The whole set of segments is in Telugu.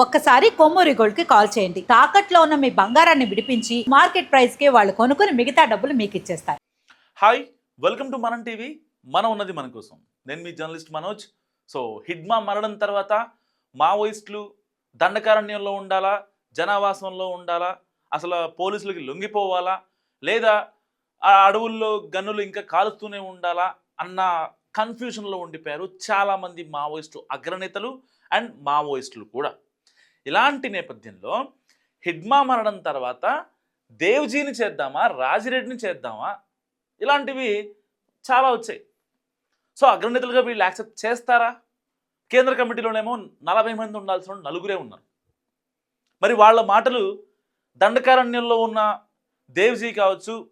ఒక్కసారి కొమ్మూరి గోల్డ్కి కాల్ చేయండి. తాకట్లో ఉన్న మీ బంగారాన్ని విడిపించి మార్కెట్ ప్రైస్కి వాళ్ళు కొనుక్కుని మిగతా డబ్బులు మీకు ఇచ్చేస్తారు. Hi welcome to Manam TV మనం ఉన్నది మన కోసం. నేను మీ జర్నలిస్ట్ మనోజ్. సో హిడ్మా మరణం తర్వాత మావోయిస్టులు దండకారణ్యంలో ఉండాలా? జనావాసంలో ఉండాలా? అసలు పోలీసులకి లొంగిపోవాలా? లేదా ఆ అడవుల్లో గన్నులు ఇంకా కాలుస్తూనే ఉండాలా? అన్న కన్ఫ్యూషన్లో ఉండిపోయారు చాలామంది మావోయిస్టు అగ్రనేతలు అండ్ మావోయిస్టులు కూడా. ఇలాంటి నేపథ్యంలో హిడ్మా మరణం తర్వాత దేవ్జీని చేద్దామా రాజిరెడ్డిని చేద్దామా? ఇలాంటివి చాలా వచ్చాయి. సో అగ్రనేతలుగా వీళ్ళు యాక్సెప్ట్ చేస్తారా? కేంద్ర కమిటీలోనేమో నలభై మంది ఉండాల్సిన నలుగురే ఉన్నారు. మరి వాళ్ళ మాటలు దండకారణ్యంలో ఉన్న దేవ్జీ కావచ్చు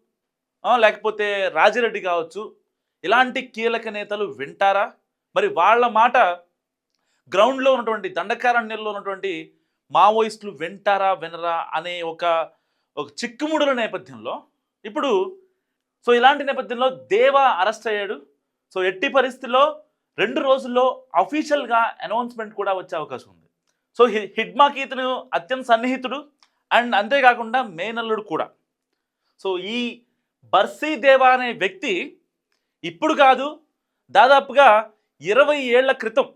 లేకపోతే రాజిరెడ్డి కావచ్చు ఇలాంటి కీలక నేతలు వింటారా? మరి వాళ్ళ మాట గ్రౌండ్లో ఉన్నటువంటి దండకారణ్యంలో ఉన్నటువంటి మావోయిస్టులు వింటారా వినరా అనే ఒక ఒక చిక్కుముడుల నేపథ్యంలో ఇప్పుడు సో ఇలాంటి నేపథ్యంలో దేవ అరెస్ట్ అయ్యాడు. సో ఎట్టి పరిస్థితిలో రెండు రోజుల్లో అఫీషియల్గా అనౌన్స్మెంట్ కూడా వచ్చే అవకాశం ఉంది. సో హి- హిడ్మాకి ఇతను అత్యంత సన్నిహితుడు అండ్ అంతేకాకుండా మేనల్లుడు కూడా. సో ఈ బర్సీ దేవా అనే వ్యక్తి ఇప్పుడు కాదు దాదాపుగా ఇరవై ఏళ్ళ క్రితం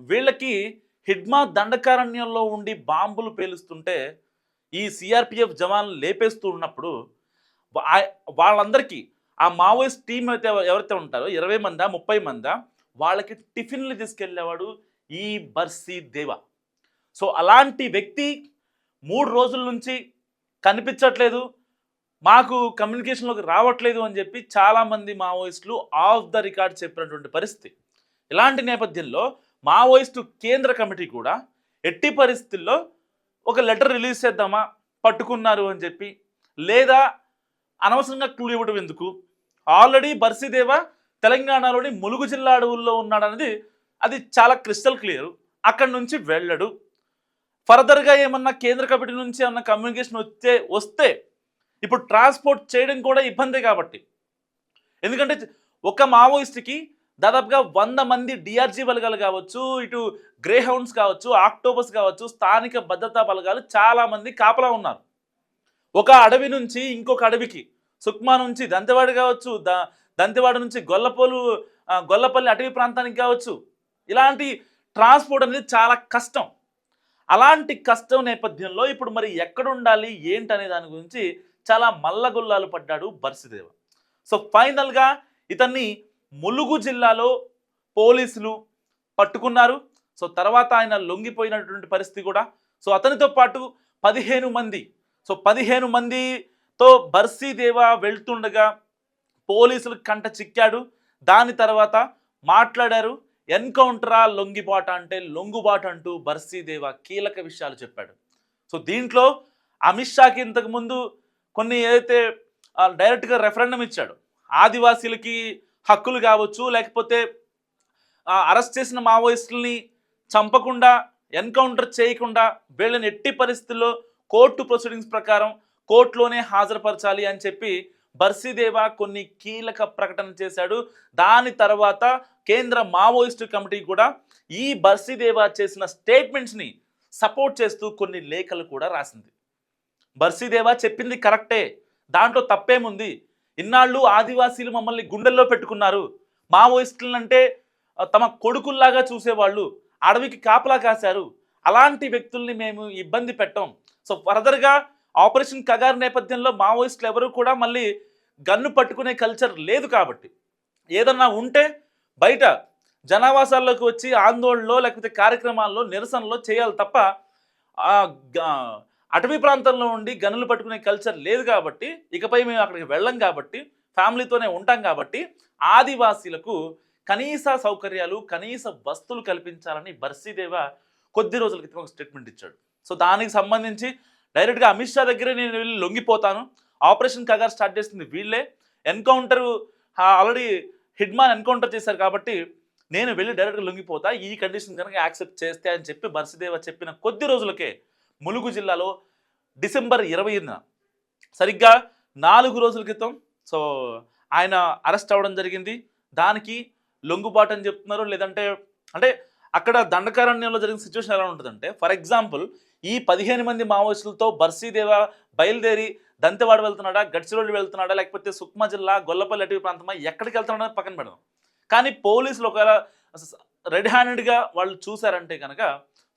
వీళ్ళకి హిడ్మా దండకారణ్యంలో ఉండి బాంబులు పేలుస్తుంటే ఈ సిఆర్పిఎఫ్ జవాన్లు లేపేస్తూ ఉన్నప్పుడు వాళ్ళందరికీ ఆ మావోయిస్ట్ టీం అయితే ఎవరైతే ఉంటారో ఇరవై మందా ముప్పై మందా వాళ్ళకి టిఫిన్లు తీసుకెళ్ళేవాడు ఈ బర్సీ దేవ. సో అలాంటి వ్యక్తి మూడు రోజుల నుంచి కనిపించట్లేదు మాకు కమ్యూనికేషన్లోకి రావట్లేదు అని చెప్పి చాలామంది మావోయిస్టులు ఆఫ్ ద రికార్డ్ చెప్పినటువంటి పరిస్థితి. ఇలాంటి నేపథ్యంలో మావోయిస్టు కేంద్ర కమిటీ కూడా ఎట్టి పరిస్థితుల్లో ఒక లెటర్ రిలీజ్ చేద్దామా? పట్టుకున్నారు అని చెప్పి లేదా అనవసరంగా క్లూ ఇవ్వడం ఎందుకు? ఆల్రెడీ బర్సిదేవ తెలంగాణలోని ములుగు జిల్లా అడవుల్లో ఉన్నాడనేది అది చాలా క్రిస్టల్ క్లియర్. అక్కడి నుంచి వెళ్ళడు. ఫర్దర్గా ఏమన్నా కేంద్ర కమిటీ నుంచి ఏమన్నా కమ్యూనికేషన్ వస్తే వస్తే ఇప్పుడు ట్రాన్స్పోర్ట్ చేయడం కూడా ఇబ్బందే కాబట్టి. ఎందుకంటే ఒక మావోయిస్ట్కి దాదాపుగా వంద మంది డిఆర్జీ బలగాలు కావచ్చు ఇటు గ్రేహౌండ్స్ కావచ్చు ఆక్టోబస్ కావచ్చు స్థానిక భద్రతా బలగాలు చాలామంది కాపలా ఉన్నారు. ఒక అడవి నుంచి ఇంకొక అడవికి సుక్మా నుంచి దంతెవాడ కావచ్చు ద దంతెవాడ నుంచి గొల్లపోలు గొల్లపల్లి అటవీ ప్రాంతానికి కావచ్చు. ఇలాంటి ట్రాన్స్పోర్ట్ అనేది చాలా కష్టం. అలాంటి కష్టం నేపథ్యంలో ఇప్పుడు మరి ఎక్కడ ఉండాలి ఏంటి అనే దాని గురించి చాలా మల్లగుల్లాలు పడ్డాడు బర్సిదేవ. సో ఫైనల్గా ఇతన్ని ములుగు జిల్లాలో పోలీసులు పట్టుకున్నారు. సో తర్వాత ఆయన లొంగిపోయినటువంటి పరిస్థితి కూడా సో అతనితో పాటు పదిహేను మంది సో పదిహేను మందితో బర్సీదేవా వెళ్తుండగా పోలీసులు కంట చిక్కాడు. దాని తర్వాత మాట్లాడారు ఎన్కౌంటరా లొంగిబాట అంటే లొంగుబాట అంటూ బర్సీదేవా కీలక విషయాలు చెప్పాడు. సో దీంట్లో అమిత్ షాకి ఇంతకుముందు కొన్ని ఏదైతే డైరెక్ట్గా రెఫరెండం ఇచ్చాడు ఆదివాసీలకి హక్కులు కావచ్చు లేకపోతే అరెస్ట్ చేసిన మావోయిస్టుల్ని చంపకుండా ఎన్కౌంటర్ చేయకుండా వీళ్ళని ఎట్టి పరిస్థితుల్లో కోర్టు ప్రొసీడింగ్స్ ప్రకారం కోర్టులోనే హాజరుపరచాలి అని చెప్పి బర్సీదేవా కొన్ని కీలక ప్రకటన చేశాడు. దాని తర్వాత కేంద్ర మావోయిస్టు కమిటీ కూడా ఈ బర్సీదేవా చేసిన స్టేట్మెంట్స్ని సపోర్ట్ చేస్తూ కొన్ని లేఖలు కూడా రాసింది. బర్సీదేవా చెప్పింది కరెక్టే దాంట్లో తప్పేముంది? ఇన్నాళ్ళు ఆదివాసీలు మమ్మల్ని గుండెల్లో పెట్టుకున్నారు. మావోయిస్టులంటే అంటే తమ కొడుకుల్లాగా చూసేవాళ్ళు. అడవికి కాపలా కాశారు. అలాంటి వ్యక్తుల్ని మేము ఇబ్బంది పెట్టాం. సో ఫర్దర్గా ఆపరేషన్ కగార్ నేపథ్యంలో మావోయిస్టులు ఎవరు కూడా మళ్ళీ గన్ను పట్టుకునే కల్చర్ లేదు కాబట్టి. ఏదన్నా ఉంటే బయట జనావాసాల్లోకి వచ్చి ఆందోళనలో లేకపోతే కార్యక్రమాల్లో నిరసనలో చేయాలి తప్ప అటవీ ప్రాంతంలో ఉండి గనులు పట్టుకునే కల్చర్ లేదు కాబట్టి ఇకపై మేము అక్కడికి వెళ్ళం కాబట్టి ఫ్యామిలీతోనే ఉంటాం కాబట్టి ఆదివాసీలకు కనీస సౌకర్యాలు కనీస వస్తువులు కల్పించాలని బర్సీదేవ కొద్ది రోజుల క్రితం ఒక స్టేట్మెంట్ ఇచ్చాడు. సో దానికి సంబంధించి డైరెక్ట్గా అమిత్ షా దగ్గరే నేను వెళ్ళి లొంగిపోతాను. ఆపరేషన్ కగార్ స్టార్ట్ చేస్తుంది వీళ్ళే. ఎన్కౌంటర్ ఆల్రెడీ హిడ్మాన్ ఎన్కౌంటర్ చేశారు కాబట్టి నేను వెళ్ళి డైరెక్ట్గా లొంగిపోతా. ఈ కండిషన్ కనుక యాక్సెప్ట్ చేస్తే అని చెప్పి బర్సిదేవ చెప్పిన కొద్ది రోజులకే ములుగు జిల్లాలో డిసెంబర్ ఇరవైన సరిగ్గా నాలుగు రోజుల క్రితం సో ఆయన అరెస్ట్ అవ్వడం జరిగింది. దానికి లొంగుబాటు అని చెప్తున్నారు. లేదంటే అంటే అక్కడ దండకారణ్యంలో జరిగిన సిచ్యువేషన్ ఎలా ఉంటుందంటే ఫర్ ఎగ్జాంపుల్ ఈ పదిహేను మంది మావోయిస్టులతో బర్సీదేవ బయలుదేరి దంతెవాడ వెళ్తున్నాడా గడ్చిరోడ్డు వెళ్తున్నాడా లేకపోతే సుక్మా జిల్లా గొల్లపల్లి అటవీ ప్రాంతమా ఎక్కడికి వెళ్తున్నాడా పక్కన పెడదాం. కానీ పోలీసులు ఒకవేళ రెడ్ హ్యాండెడ్గా వాళ్ళు చూశారంటే కనుక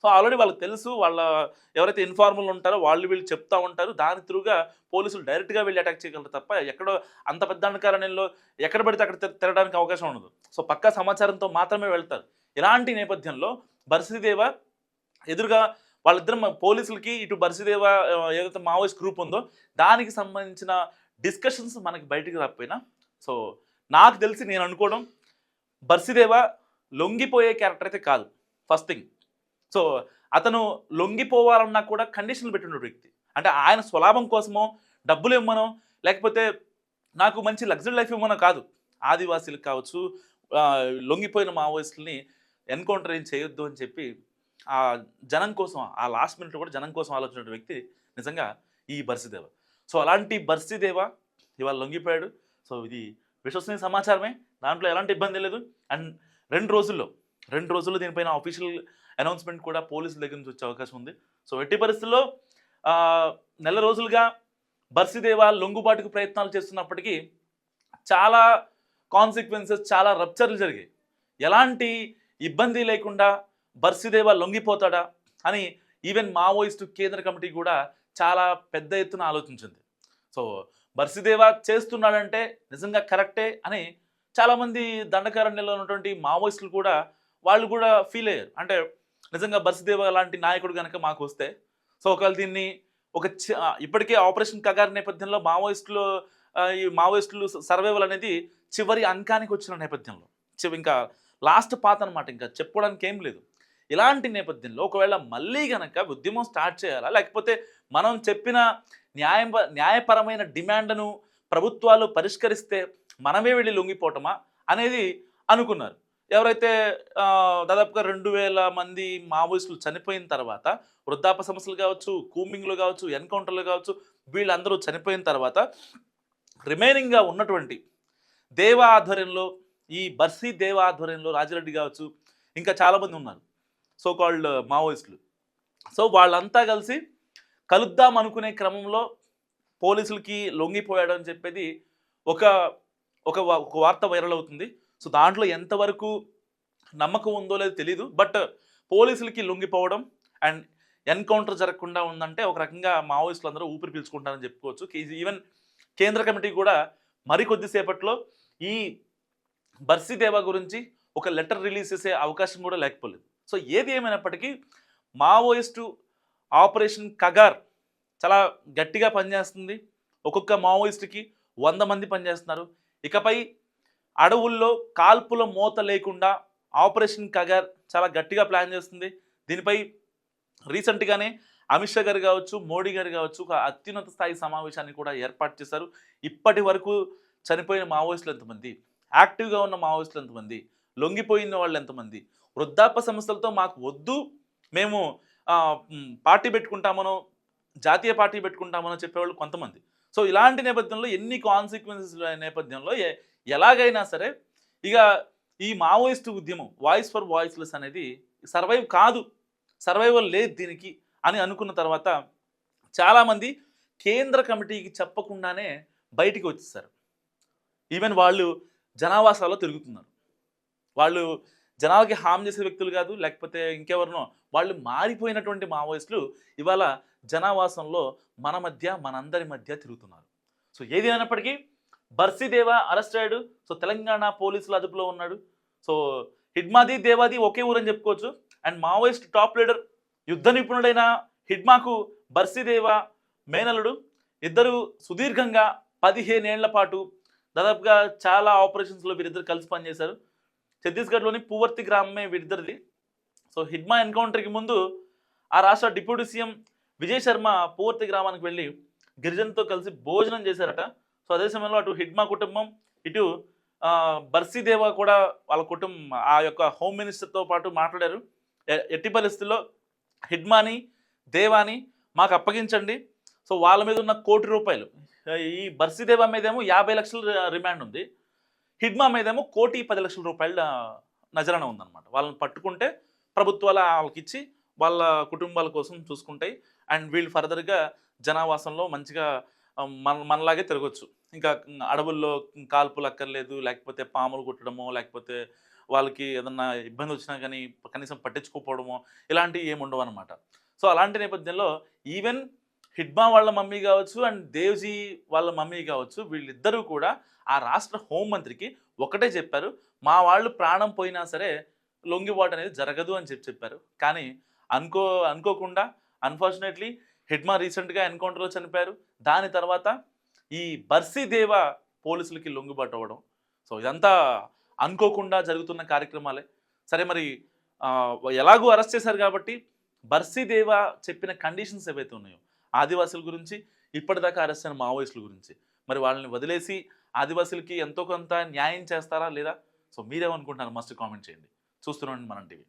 సో ఆల్రెడీ వాళ్ళకి తెలుసు వాళ్ళ ఎవరైతే ఇన్ఫార్మల్ ఉంటారో వాళ్ళు వీళ్ళు చెప్తా ఉంటారు. దాని త్రూగా పోలీసులు డైరెక్ట్గా వెళ్ళి అటాక్ చేయగలరు తప్ప ఎక్కడో అంత పెద్ద అండకారణ్యంలో ఎక్కడ పడితే అక్కడ తిరగడానికి అవకాశం ఉండదు. సో పక్కా సమాచారంతో మాత్రమే వెళ్తారు. ఇలాంటి నేపథ్యంలో బర్సిదేవ ఎదురుగా వాళ్ళిద్దరు పోలీసులకి ఇటు బర్సిదేవ ఏదైతే మావోయిస్ట్ గ్రూప్ ఉందో దానికి సంబంధించిన డిస్కషన్స్ మనకి బయటికి రాకపోయినా సో నాకు తెలిసి నేను అనుకోవడం బర్సిదేవ లొంగిపోయే క్యారెక్టర్ అయితే కాదు. First thing. సో అతను లొంగిపోవాలన్నా కూడా కండిషన్లు పెట్టిన వ్యక్తి. అంటే ఆయన స్వలాభం కోసమో డబ్బులు ఇవ్వమనో లేకపోతే నాకు మంచి లగ్జరీ లైఫ్ ఇవ్వమనో కాదు. ఆదివాసీలకు కావచ్చు లొంగిపోయిన మావోయిస్టుల్ని ఎన్కౌంటర్ ఏం చేయొద్దు అని చెప్పి ఆ జనం కోసం ఆ లాస్ట్ మినిట్ కూడా జనం కోసం ఆలోచించిన వ్యక్తి నిజంగా ఈ బర్సిదేవ. సో అలాంటి బర్సిదేవ ఇవాళ లొంగిపోయాడు. సో ఇది విశ్వసనీయ సమాచారమే. దాంట్లో ఎలాంటి ఇబ్బంది లేదు. అండ్ రెండు రోజుల్లో రెండు రోజుల్లో దీనిపైన ఆఫీషియల్ అనౌన్స్మెంట్ కూడా పోలీసుల దగ్గర నుంచి వచ్చే అవకాశం ఉంది. సో ఎట్టి పరిస్థితుల్లో నెల రోజులుగా బర్సిదేవా లొంగుబాటుకు ప్రయత్నాలు చేస్తున్నప్పటికీ చాలా కాన్సిక్వెన్సెస్ చాలా రప్చర్లు జరిగాయి. ఎలాంటి ఇబ్బంది లేకుండా బర్సిదేవా లొంగిపోతాడా అని ఈవెన్ మావోయిస్టు కేంద్ర కమిటీ కూడా చాలా పెద్ద ఎత్తున ఆలోచించింది. సో బర్సిదేవా చేస్తున్నాడంటే నిజంగా కరెక్టే అని చాలామంది దండకారణ్యంలో ఉన్నటువంటి మావోయిస్టులు కూడా వాళ్ళు కూడా ఫీల్ అయ్యారు. అంటే నిజంగా బర్సిదేవ లాంటి నాయకుడు కనుక మాకు వస్తే సో ఒకవేళ దీన్ని ఒక ఇప్పటికే ఆపరేషన్ కగార్ నేపథ్యంలో మావోయిస్టులు ఈ మావోయిస్టులు సర్వైవల్ అనేది చివరి అంకానికి వచ్చిన నేపథ్యంలో. చివ ఇంకా లాస్ట్ పాత అనమాట ఇంకా చెప్పుకోవడానికి ఏం లేదు. ఇలాంటి నేపథ్యంలో ఒకవేళ మళ్ళీ కనుక ఉద్యమం స్టార్ట్ చేయాలా? లేకపోతే మనం చెప్పిన న్యాయ న్యాయపరమైన డిమాండ్ను ప్రభుత్వాలు పరిష్కరిస్తే మనమే వెళ్ళి లొంగిపోవటమా అనేది అనుకున్నారు. ఎవరైతే దాదాపుగా రెండు వేల మంది మావోయిస్టులు చనిపోయిన తర్వాత వృద్ధాప సమస్యలు కావచ్చు కూమింగ్లు కావచ్చు ఎన్కౌంటర్లు కావచ్చు వీళ్ళందరూ చనిపోయిన తర్వాత రిమైనింగ్గా ఉన్నటువంటి దేవ ఆధ్వర్యంలో ఈ బర్సీ దేవ ఆధ్వర్యంలో రాజిరెడ్డి కావచ్చు ఇంకా చాలామంది ఉన్నారు సో కాల్డ్ మావోయిస్టులు. సో వాళ్ళంతా కలిసి కలుద్దాం అనుకునే క్రమంలో పోలీసులకి లొంగిపోయాడు అని చెప్పేది ఒక ఒక ఒక వార్త వైరల్ అవుతుంది. సో దాంట్లో ఎంతవరకు నమ్మకం ఉందో లేదో తెలీదు బట్ పోలీసులకి లొంగిపోవడం అండ్ ఎన్కౌంటర్ జరగకుండా ఉందంటే ఒక రకంగా మావోయిస్టులు అందరూ ఊపిరి పీల్చుకుంటారని చెప్పుకోవచ్చు. ఈవెన్ కేంద్ర కమిటీ కూడా మరికొద్దిసేపట్లో ఈ బర్సీదేవా గురించి ఒక లెటర్ రిలీజ్ చేసే అవకాశం కూడా లేకపోలేదు. సో ఏది ఏమైనప్పటికీ మావోయిస్టు ఆపరేషన్ కగార్ చాలా గట్టిగా పనిచేస్తుంది. ఒక్కొక్క మావోయిస్టుకి వంద మంది పనిచేస్తున్నారు. ఇకపై అడవుల్లో కాల్పుల మూత లేకుండా ఆపరేషన్ కగర్ చాలా గట్టిగా ప్లాన్ చేస్తుంది. దీనిపై రీసెంట్గానే అమిత్ షా గారు కావచ్చు మోడీ గారు కావచ్చు ఒక అత్యున్నత స్థాయి సమావేశాన్ని కూడా ఏర్పాటు చేశారు. ఇప్పటి వరకు చనిపోయిన మావోయిస్టులు ఎంతమంది? యాక్టివ్గా ఉన్న మావోయిస్టులు ఎంతమంది? లొంగిపోయిన వాళ్ళు ఎంతమంది? వృద్ధాప్య సమస్యలతో మాకు వద్దు మేము పార్టీ పెట్టుకుంటామనో జాతీయ పార్టీ పెట్టుకుంటామనో చెప్పేవాళ్ళు కొంతమంది. సో ఇలాంటి నేపథ్యంలో ఎన్ని కాన్సిక్వెన్సెస్ నేపథ్యంలో ఎలాగైనా సరే ఇక ఈ మావోయిస్ట్ ఉద్యమం వాయిస్ ఫర్ వాయిస్లెస్ అనేది సర్వైవ్ కాదు సర్వైవల్ లేదు దీనికి అని అనుకున్న తర్వాత చాలామంది కేంద్ర కమిటీకి చెప్పకుండానే బయటికి వచ్చేసారు. ఈవెన్ వాళ్ళు జనావాసాల్లో తిరుగుతున్నారు. వాళ్ళు జనాలకి హామ్ చేసే వ్యక్తులు కాదు లేకపోతే ఇంకెవరినో వాళ్ళు మారిపోయినటువంటి మావోయిస్టులు ఇవాళ జనావాసంలో మన మధ్య మనందరి మధ్య తిరుగుతున్నారు. సో ఏది అయినప్పటికీ బర్సీదేవా అరెస్ట్ అయ్యాడు. సో తెలంగాణ పోలీసుల అదుపులో ఉన్నాడు. సో హిడ్మాది దేవాది ఒకే ఊరని చెప్పుకోవచ్చు. అండ్ మావోయిస్ట్ టాప్ లీడర్ యుద్ధ నిపుణుడైన హిడ్మాకు బర్సీదేవా మేనలుడు ఇద్దరు సుదీర్ఘంగా పదిహేనేళ్ళ పాటు దాదాపుగా చాలా ఆపరేషన్స్లో వీరిద్దరు కలిసి పనిచేశారు. ఛత్తీస్గఢ్లోని పూవర్తి గ్రామమే వీరిద్దరిది. సో హిడ్మా ఎన్కౌంటర్కి ముందు ఆ రాష్ట్ర డిప్యూటీ సీఎం విజయ్ శర్మ పూవర్తి గ్రామానికి వెళ్ళి గిరిజన్తో కలిసి భోజనం చేశారట. సో అదే సమయంలో అటు హిడ్మా కుటుంబం ఇటు బర్సీదేవా కూడా వాళ్ళ కుటుంబం ఆ యొక్క హోమ్ మినిస్టర్తో పాటు మాట్లాడారు. ఎ- ఎట్టి పరిస్థితుల్లో హిడ్మాని దేవాని మాకు అప్పగించండి. సో వాళ్ళ మీద ఉన్న కోటి రూపాయలు ఈ బర్సీదేవా మీదేమో యాభై లక్షల రిమాండ్ ఉంది. హిడ్మా మీదేమో కోటి పది లక్షల రూపాయల నజరాన ఉందన్నమాట. వాళ్ళని పట్టుకుంటే ప్రభుత్వాలు వాళ్ళకి ఇచ్చి వాళ్ళ కుటుంబాల కోసం చూసుకుంటాయి. అండ్ వీళ్ళు ఫర్దర్గా జనావాసంలో మంచిగా మన మనలాగే తిరగచ్చు. ఇంకా అడవుల్లో కాల్పులు అక్కర్లేదు లేకపోతే పాములు కుట్టడమో లేకపోతే వాళ్ళకి ఏదన్నా ఇబ్బంది వచ్చినా కానీ కనీసం పట్టించుకోకపోవడమో ఇలాంటివి ఏమి ఉండవు అనమాట సో అలాంటి నేపథ్యంలో ఈవెన్ హిడ్మా వాళ్ళ మమ్మీ కావచ్చు అండ్ దేవ్జీ వాళ్ళ మమ్మీ కావచ్చు వీళ్ళిద్దరూ కూడా ఆ రాష్ట్ర హోంమంత్రికి ఒకటే చెప్పారు. మా వాళ్ళు ప్రాణం పోయినా సరే లొంగిబాటు అనేది జరగదు అని చెప్పి చెప్పారు. కానీ అనుకో అనుకోకుండా అన్ఫార్చునేట్లీ హిడ్మా రీసెంట్గా ఎన్కౌంటర్లో చనిపోయారు. దాని తర్వాత ఈ బర్సీదేవ పోలీసులకి లొంగుబాటు అవ్వడం. సో ఇదంతా అనుకోకుండా జరుగుతున్న కార్యక్రమాలే. సరే మరి ఎలాగో ఎలాగూ అరెస్ట్ చేశారు కాబట్టి బర్సీదేవ చెప్పిన కండిషన్స్ ఏవైతే ఉన్నాయో ఆదివాసుల గురించి ఇప్పటిదాకా అరెస్ట్ అయిన మావోయిస్టుల గురించి మరి వాళ్ళని వదిలేసి ఆదివాసులకి ఎంతో కొంత న్యాయం చేస్తారా లేదా? సో మీరేమనుకుంటున్నారు? మస్ట్ కామెంట్ చేయండి. చూస్తున్నాండి మనం టీవీ.